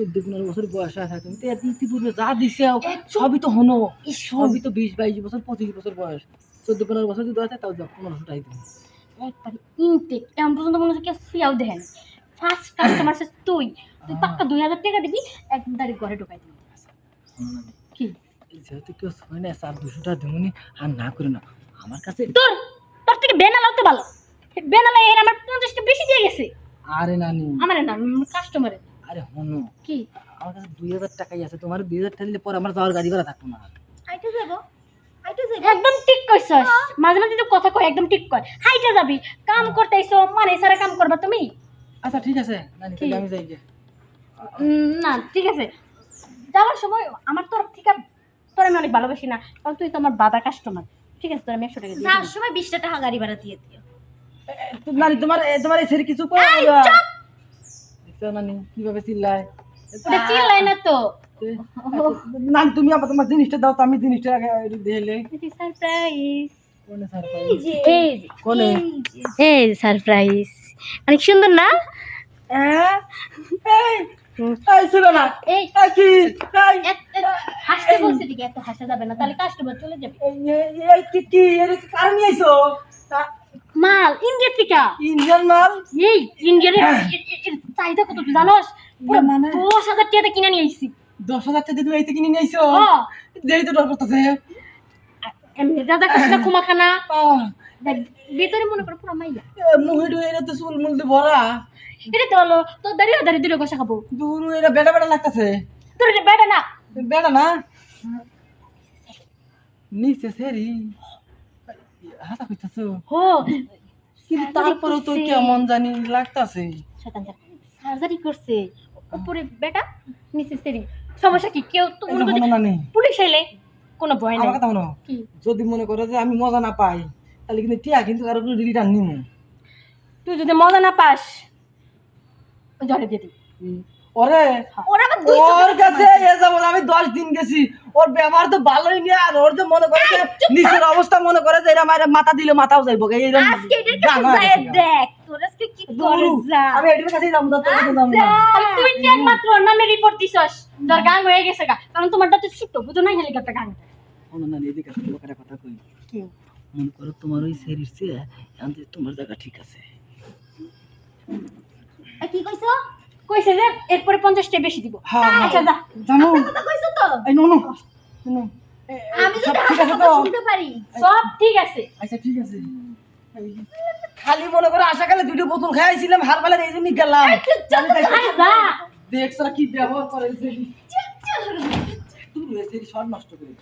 চোদ্দ পনেরো বছর বয়স আছে তুমি তো ইতিপূর্বে যা দিছে সবই তো হনো সবই তো বিশ বাইশ বছর পঁচিশ বছর বয়স। চোদ্দ পনেরো বছর যদি হয় তাও পনেরোশো টাই তুমি একবার ইনটেক এমন পর্যন্ত মনে হচ্ছে কেউ ফিয়াও দেখেন ফার্স্ট কাস্টমার সে তুই তুই পাক্কা দুই হাজার টাকা দিবি একদম তারিখ ঘরে ঢোকাই দিবি। কি? যেহেতু কেউ হয় না চার দুশো টাকা দেবনি আর না করে না। আমার কাছে তোর তোর থেকে বেনালাও তো ভালো। বেনালা এর আমার পঞ্চাশটা বেশি দিয়ে গেছে। আরে নানি। আমার না কাস্টমারের আরে হনো কি? আমার কাছে দুই হাজার টাকাই আছে তোমার দুই হাজার টাকা দিলে পরে আমার যাওয়ার গাড়ি ভাড়া থাকতো না। আইতে যাব একদম ঠিক কইছস। মাঝে মাঝে তো কথা কয় একদম ঠিক কয়। হাইটা যাবি কাম করতে আইছো মানে সারা কাম করবা তুমি? আচ্ছা ঠিক আছে নানি তাহলে আমি যাই উম, না ঠিক আছে। যাওয়ার সময় আমার তরফ থেকে তোর আমি অনেক ভালোবাসি না কারণ তুই তো আমার বাবা কাস্টমার ঠিক আছে তোর আমি একশো টাকা দিয়ে যাওয়ার সময় বিশটা টাকা গাড়ি ভাড়া দিয়ে দিও। নানি তোমার তোমার এই কিছু করে দেখছ নানি কীভাবে চিল্লায়? ওটা চিল্লাই না তো। নানি তুমি আবার তোমার জিনিসটা দাও তো আমি জিনিসটা আগে দিলে সারপ্রাইজ এই সারপ্রাইজ অনেক সুন্দর না? হ্যাঁ? না। না। মাল ইন্ডিয়া থেকে। ইন্ডিয়ান মাল? এই ইন্ডিয়ার চাহিদা কত তুই জানোস? পুরো মানে? দশ হাজার টাকা কিনে নিয়ে আইছি। দশ হাজার টাকা তুমি এইতে কিনে নিয়ে আইছো? দেই তো ডর করতেছে। এমনি দাদা কাছে কুমাখানা আহ, দেখ, ভিতরে মনে করো পুরো মাইয়া। এ, মুহে টুহে এটা তো চুল মুল ভরা এটা তো হলো তোর দাঁড়িয়ে দাঁড়িয়ে দুটো কষা খাব। দূর এটা বেটা বেটা লাগতেছে। তোর এটা বেটা না। বেটা না? নিচে সেরি। হাতা কইতাছো হো। কিন্তু তারপরেও তো কেমন জানি লাগতাছে। শতান সার্জারি করছে উপরে বেটা নিচে সেরি সমস্যা কি? কেউ তো পুলিশ এলে কোনো ভয় নাই। কথা হলো কি? যদি মনে করো যে আমি মজা না পাই তাহলে কিন্তু টিয়া কিন্তু কারও রিটার্ন নিমু। তুই যদি মজা না পাস জলে দিয়ে দিবি। ওরে ওর কাছে এ যাব আমি দশ দিন গেছি ওর ব্যবহার তো ভালোই নিয়ে আর ওর যে মনে করে যে নিচের অবস্থা মনে করে যে এরা মায়ের মাথা দিলে মাথাও যাইব এইরকম দেখ তোর আজকে কি করে যা। আমি এটার কাছেই যাব তোর কাছে যাব তুই কি একমাত্র নামে রিপোর্ট দিছস? তোর গান হয়ে গেছে গা। কারণ তোমারটা তো ছোট্ট বুঝো না হেলিকপ্টার গান না এদিকে আসো, তোমাকে একটা কথা কই। কি? মনে করো তোমার ওই চেয়ে তোমার জায়গা ঠিক আছে এ, কি কইছো কইছে যে এরপরে বেশি দিব। হ্যাঁ, হ্যাঁ। আচ্ছা যা। জানো কথা কইছো তো? এই নো নো। আমি যদি ঠিক আছে তো? কথা শুনতে পারি। সব ঠিক আছে। আচ্ছা ঠিক আছে। খালি মনে করে আশাকালে দুটো বোতল খাইছিলাম হার বেলার এই জন্য গেলাম। দেখছ কি ব্যবহার করে তুমি শর্ট নষ্ট করে।